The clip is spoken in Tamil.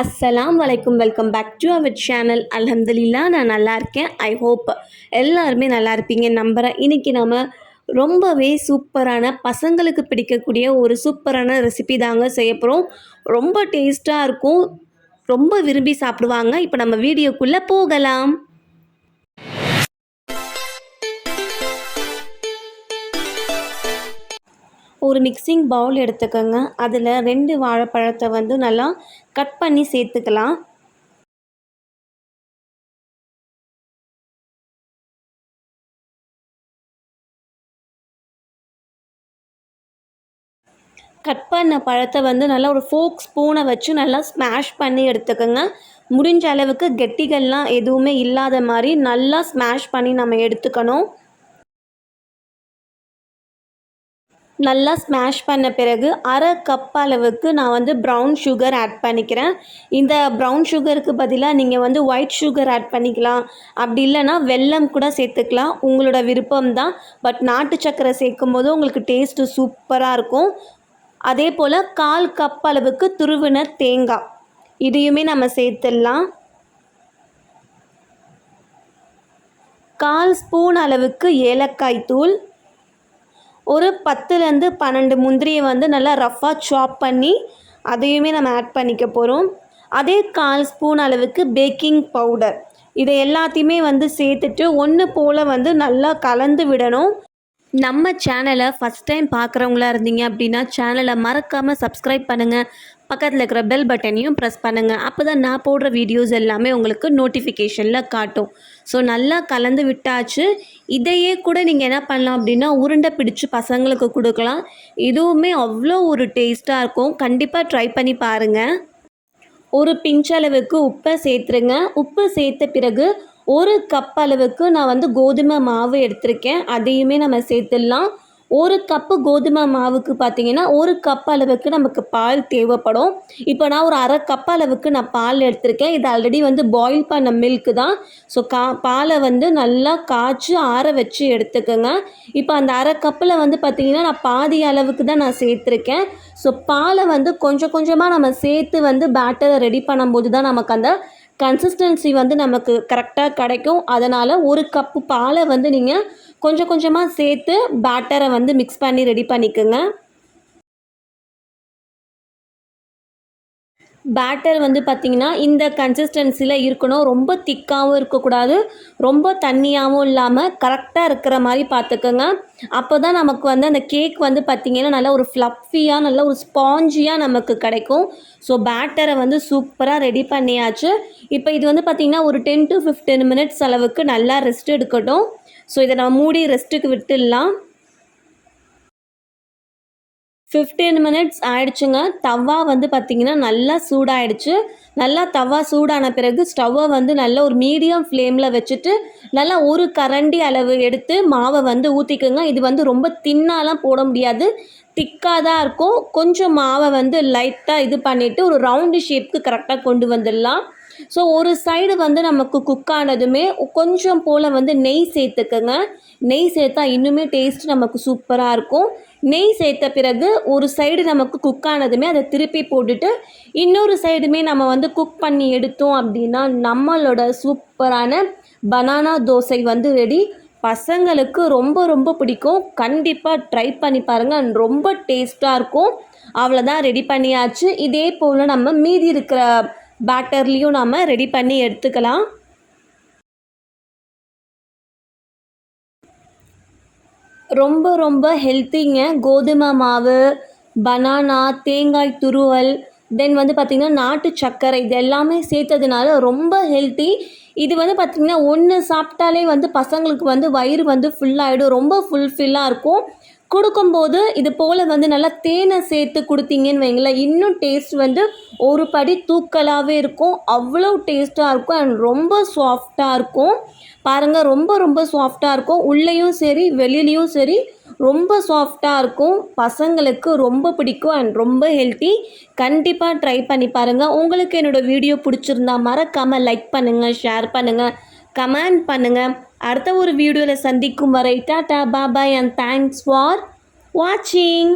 அஸ்ஸலாம் வலைக்கும் welcome back to our channel அல்ஹம்துலில்லா நான் நல்லா இருக்கேன். ஐ ஹோப் எல்லாருமே நல்லா இருப்பீங்க. நம்புகிறேன் இன்றைக்கி நம்ம ரொம்பவே சூப்பரான பசங்களுக்கு பிடிக்கக்கூடிய ஒரு சூப்பரான ரெசிபி தாங்க செய்ய போகிறோம் ரொம்ப டேஸ்ட்டாக இருக்கும். ரொம்ப விரும்பி சாப்பிடுவாங்க. இப்போ நம்ம வீடியோக்குள்ளே போகலாம். ஒரு மிக்சிங் பவுல் எடுத்துக்கோங்க. அதில் ரெண்டு வாழைப்பழத்தை வந்து நல்லா கட் பண்ணி சேர்த்துக்கலாம். கட் பண்ண பழத்தை வந்து நல்லா ஒரு ஃபோக் ஸ்பூனை வச்சு நல்லா ஸ்மாஷ் பண்ணி எடுத்துக்கோங்க. முடிஞ்ச அளவுக்கு கெட்டிகள்லாம் எதுவுமே இல்லாத மாதிரி நல்லா ஸ்மாஷ் பண்ணி நம்ம எடுத்துக்கணும். நல்லா ஸ்மாஷ் பண்ண பிறகு அரை கப் அளவுக்கு நான் வந்து ப்ரௌன் சுகர் ஆட் பண்ணிக்கிறேன். இந்த ப்ரௌன் சுகருக்கு பதிலாக நீங்கள் வந்து ஒயிட் சுகர் ஆட் பண்ணிக்கலாம். அப்படி இல்லைன்னா வெல்லம் கூட சேர்த்துக்கலாம். உங்களோட விருப்பம் தான். பட் நாட்டு சக்கரை சேர்க்கும் போது உங்களுக்கு டேஸ்ட்டு சூப்பராக இருக்கும். அதே போல் கால் கப் அளவுக்கு துருவின தேங்காய். இதையுமே நம்ம சேர்த்துடலாம். கால் ஸ்பூன் அளவுக்கு ஏலக்காய் தூள். ஒரு பத்துலேருந்து பன்னெண்டு முந்திரியை வந்து நல்லா ரஃப்பாக சாப் பண்ணி அதையுமே நம்ம ஆட் பண்ணிக்க போகிறோம் அதே கால் ஸ்பூன் அளவுக்கு பேக்கிங் பவுடர் இதை எல்லாத்தையுமே வந்து சேர்த்துட்டு ஒன்று போல் வந்து நல்லா கலந்து விடணும். நம்ம சேனலை ஃபஸ்ட் டைம் பார்க்குறவங்களா இருந்தீங்க அப்படின்னா சேனலை மறக்காமல் சப்ஸ்கிரைப் பண்ணுங்கள் பக்கத்தில் இருக்கிற பெல் பட்டனையும் ப்ரெஸ் பண்ணுங்கள் அப்போ தான் நான் போடுற வீடியோஸ் எல்லாமே உங்களுக்கு நோட்டிஃபிகேஷனில் காட்டும். ஸோ நல்லா கலந்து விட்டாச்சு. இதையே கூட நீங்கள் என்ன பண்ணலாம் அப்படின்னா உருண்டை பிடிச்சு பசங்களுக்கு கொடுக்கலாம். இதுவுமே அவ்வளோ ஒரு டேஸ்ட்டாக இருக்கும். கண்டிப்பாக ட்ரை பண்ணி பாருங்கள் ஒரு பிஞ்சளவுக்கு உப்பை சேர்த்துருங்க. உப்பு சேர்த்த பிறகு ஒரு கப் அளவுக்கு நான் வந்து கோதுமை மாவு எடுத்திருக்கேன். அதையுமே நம்ம சேர்த்துடலாம். ஒரு கப்பு கோதுமை மாவுக்கு பார்த்தீங்கன்னா ஒரு கப் அளவுக்கு நமக்கு பால் தேவைப்படும். இப்போ நான் ஒரு அரை கப் அளவுக்கு நான் பால் எடுத்திருக்கேன். இது ஆல்ரெடி வந்து பாயில் பண்ண மில்க்கு தான். ஸோ கா பாலை வந்து நல்லா காய்ச்சி ஆற வச்சு எடுத்துக்கோங்க. இப்போ அந்த அரை கப்பில் வந்து பார்த்திங்கன்னா நான் பாதி அளவுக்கு தான் நான் சேர்த்துருக்கேன். ஸோ பாலை வந்து கொஞ்சம் கொஞ்சமாக நம்ம சேர்த்து வந்து பேட்டரை ரெடி பண்ணும்போது தான் நமக்கு அந்த கன்சிஸ்டன்சி வந்து நமக்கு கரெக்டாக கிடைக்கும். அதனால் ஒரு கப்பு பாலை வந்து நீங்கள் கொஞ்சம் கொஞ்சமாக சேர்த்து பேட்டரை வந்து மிக்ஸ் பண்ணி ரெடி பண்ணிக்கோங்க. பேட்டர் வந்து பார்த்திங்கன்னா இந்த கன்சிஸ்டன்சியில் இருக்கணும். ரொம்ப திக்காகவும் இருக்கக்கூடாது. ரொம்ப தண்ணியாகவும் இல்லாமல் கரெக்டாக இருக்கிற மாதிரி பார்த்துக்கோங்க அப்போ தான் நமக்கு வந்து அந்த கேக் வந்து பார்த்திங்கன்னா நல்லா ஒரு ஃப்ளஃபியாக நல்ல ஒரு ஸ்பாஞ்சியாக நமக்கு கிடைக்கும். ஸோ பேட்டரை வந்து சூப்பராக ரெடி பண்ணியாச்சு. இப்போ இது வந்து பார்த்திங்கன்னா ஒரு டென் டு ஃபிஃப்டீன் மினிட்ஸ் அளவுக்கு நல்லா ரெஸ்ட் எடுக்கட்டும். ஸோ இதை நம்ம மூடி ரெஸ்ட்டுக்கு விட்டுடலாம். ஃபிஃப்டீன் மினிட்ஸ் ஆயிடுச்சுங்க. தவா வந்து பார்த்திங்கன்னா நல்லா சூடாயிடுச்சு. நல்லா தவா சூடான பிறகு ஸ்டவ்வை வந்து நல்லா ஒரு மீடியம் ஃப்ளேமில் வச்சுட்டு நல்லா ஒரு கரண்டி அளவு எடுத்து மாவை வந்து ஊற்றிக்குங்க இது வந்து ரொம்ப தின்னாலாம் போட முடியாது. திக்காக தான் இருக்கும். கொஞ்சம் மாவை வந்து லைட்டாக இது பண்ணிவிட்டு ஒரு ரவுண்டு ஷேப்க்கு கரெக்டாக கொண்டு வந்துடலாம். ஸோ ஒரு சைடு வந்து நமக்கு குக் ஆனதுமே கொஞ்சம் போல் வந்து நெய் சேர்த்துக்கோங்க. நெய் சேர்த்தா இன்னுமே டேஸ்ட் நமக்கு சூப்பராக இருக்கும். நெய் சேர்த்த பிறகு ஒரு சைடு நமக்கு குக் ஆனதுமே அதை திருப்பி போட்டுட்டு இன்னொரு சைடுமே நம்ம வந்து குக் பண்ணி எடுத்தோம் அப்படின்னா நம்மளோட சூப்பரான பனானா தோசை வந்து ரெடி பசங்களுக்கு ரொம்ப ரொம்ப பிடிக்கும். கண்டிப்பாக ட்ரை பண்ணி பாருங்கள் ரொம்ப டேஸ்ட்டாக இருக்கும். அவ்வளோதான் ரெடி பண்ணியாச்சு. இதே போல் நம்ம மீதி இருக்கிற பேட்டர்லேயும் நாம் ரெடி பண்ணி எடுத்துக்கலாம். ரொம்ப ரொம்ப ஹெல்த்திங்க கோதுமை மாவு பனானா தேங்காய் துருவல் தென் வந்து பார்த்திங்கன்னா நாட்டு சர்க்கரை இது எல்லாமே சேர்த்ததுனால ரொம்ப ஹெல்த்தி இது வந்து பார்த்திங்கன்னா ஒன்று சாப்பிட்டாலே வந்து பசங்களுக்கு வந்து வயிறு வந்து ஃபுல்லாகிடும் ரொம்ப ஃபுல்ஃபில்லாக இருக்கும். கொடுக்கும்போது இது போல் வந்து நல்லா தேனை சேர்த்து கொடுத்தீங்கன்னு வைங்களேன். இன்னும் டேஸ்ட் வந்து ஒரு படி தூக்கலாகவே இருக்கும். அவ்வளோ டேஸ்ட்டாக இருக்கும். அண்ட் ரொம்ப சாஃப்டாக இருக்கும். பாருங்கள் ரொம்ப ரொம்ப சாஃப்டாக இருக்கும். உள்ளேயும் சரி வெளியிலையும் சரி ரொம்ப சாஃப்டாக இருக்கும். பசங்களுக்கு ரொம்ப பிடிக்கும் அண்ட் ரொம்ப ஹெல்த்தி கண்டிப்பாக ட்ரை பண்ணி பாருங்கள் உங்களுக்கு என்னோடய வீடியோ பிடிச்சிருந்தா மறக்காமல் லைக் பண்ணுங்கள் ஷேர் பண்ணுங்கள் கமெண்ட் பண்ணுங்கள் அடுத்த ஒரு வீடியோவில் சந்திக்கும் வரை tata bye bye and thanks for வாட்சிங்